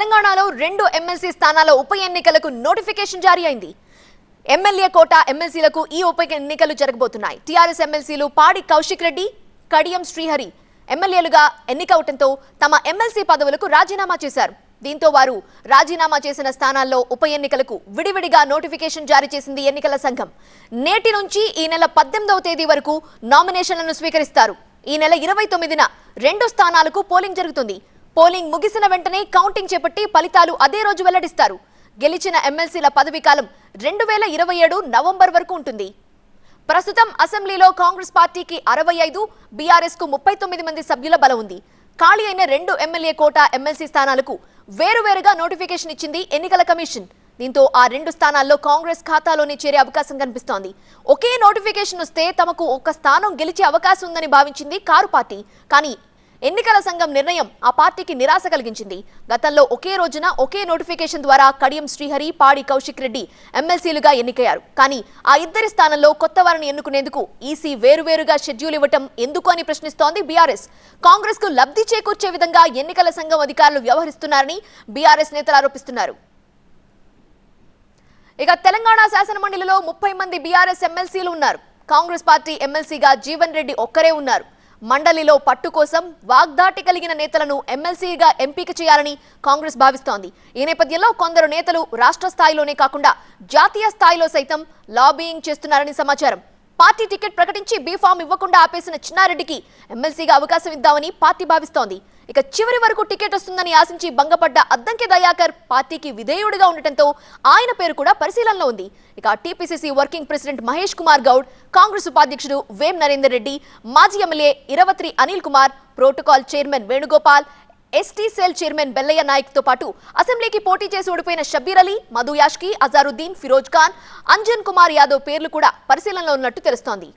తెలంగాణలో రెండు ఎమ్మెల్సీ స్థానాల ఉప ఎన్నికలకు నోటిఫికేషన్ జారీ అయింది. ఎమ్మెల్యే కోట ఎమ్మెల్సీలకు ఈ ఉప ఎన్నికలు జరగబోతున్నాయి. టీఆర్ఎస్ ఎమ్మెల్సీలు పాడి కౌశిక్ రెడ్డి కడియం శ్రీహరి ఎమ్మెల్యేలుగా ఎన్నికవటంతో తమ ఎమ్మెల్సీ పదవులకు రాజీనామా చేశారు. దీంతో వారు రాజీనామా చేసిన స్థానాల్లో ఉప ఎన్నికలకు విడివిడిగా నోటిఫికేషన్ జారీ చేసింది ఎన్నికల సంఘం. నేటి నుంచి ఈ నెల పద్దెనిమిదవ తేదీ వరకు నామినేషన్లను స్వీకరిస్తారు. ఈ నెల ఇరవై తొమ్మిదిన రెండు స్థానాలకు పోలింగ్ జరుగుతుంది. పోలింగ్ ముగిసిన వెంటనే కౌంటింగ్ చేపట్టి ఫలితాలు అదే రోజు వెల్లడిస్తారు. గెలిచిన ఎమ్మెల్సీల పదవీ కాలం రెండు వేల ఇరవై ఏడు నవంబర్ వరకు ఉంటుంది. ప్రస్తుతం అసెంబ్లీలో కాంగ్రెస్ పార్టీకి అరవై ఐదు బీఆర్ఎస్కు ముప్పై తొమ్మిది మంది సభ్యుల బలం ఉంది. ఖాళీ అయిన రెండు ఎమ్మెల్యే కోట ఎమ్మెల్సీ స్థానాలకు వేరువేరుగా నోటిఫికేషన్ ఇచ్చింది ఎన్నికల కమిషన్. దీంతో ఆ రెండు స్థానాల్లో కాంగ్రెస్ ఖాతాలోనే చేరే అవకాశం కనిపిస్తోంది. ఒకే నోటిఫికేషన్ వస్తే తమకు ఒక స్థానం గెలిచే అవకాశం ఉందని భావించింది కారు పార్టీ. కానీ ఎన్నికల సంఘం నిర్ణయం ఆ పార్టీకి నిరాశ కలిగించింది. గతంలో ఒకే రోజున ఒకే నోటిఫికేషన్ ద్వారా కడియం శ్రీహరి పాడి కౌశిక్ రెడ్డి ఎమ్మెల్సీలుగా ఎన్నికయ్యారు. కానీ ఆ ఇద్దరి స్థానంలో కొత్త వారిని ఎన్నుకునేందుకు ఈసీ వేరువేరుగా షెడ్యూల్ ఇవ్వటం ఎందుకు అని ప్రశ్నిస్తోంది బీఆర్ఎస్. కాంగ్రెస్కు లబ్ధి చేకూర్చే విధంగా ఎన్నికల సంఘం అధికారులు వ్యవహరిస్తున్నారని బీఆర్ఎస్ నేతలు ఆరోపిస్తున్నారు. ఇక తెలంగాణ శాసనమండలిలో ముప్పై మంది బీఆర్ఎస్ ఎమ్మెల్సీలు ఉన్నారు. కాంగ్రెస్ పార్టీ ఎమ్మెల్సీగా జీవన్ రెడ్డి ఒక్కరే ఉన్నారు. మండలిలో పట్టు కోసం వాగ్దాటి కలిగిన నేతలను ఎమ్మెల్సీగా ఎంపిక చేయాలని కాంగ్రెస్ భావిస్తోంది. ఈ నేపథ్యంలో కొందరు నేతలు రాష్ట్ర స్థాయిలోనే కాకుండా జాతీయ స్థాయిలో సైతం లాబీయింగ్ చేస్తున్నారని సమాచారం. పార్టీ టికెట్ ప్రకటించి బీఫామ్ ఇవ్వకుండా ఆపేసిన చిన్నారెడ్డికి ఎమ్మెల్సీగా అవకాశం ఇద్దామని పార్టీ భావిస్తోంది. ఇక చివరి వరకు టికెట్ వస్తుందని ఆశించి భంగపడ్డ అద్దంకి దయాకర్ పార్టీకి విధేయుడిగా ఉండటంతో ఆయన పేరు కూడా పరిశీలనలో ఉంది. ఇక TPCC working president Mahesh Kumar Goud Congress ఉపాధ్యక్షుడు వేం నరేందర్ రెడ్డి మాజీ MLA Iravatri Anil Kumar protocol chairman Venugopal ST cell chairman Bellaiah నాయక్తో పాటు అసెంబ్లీకి పోటీ చేసి ఓడిపోయిన షబ్బీర్ అలీ మధు యాష్కి అజారుద్దీన్ ఫిరోజ్ ఖాన్ అంజన్ కుమార్ యాదవ్ పేర్లు కూడా పరిశీలనలో ఉన్నట్టు తెలుస్తోంది.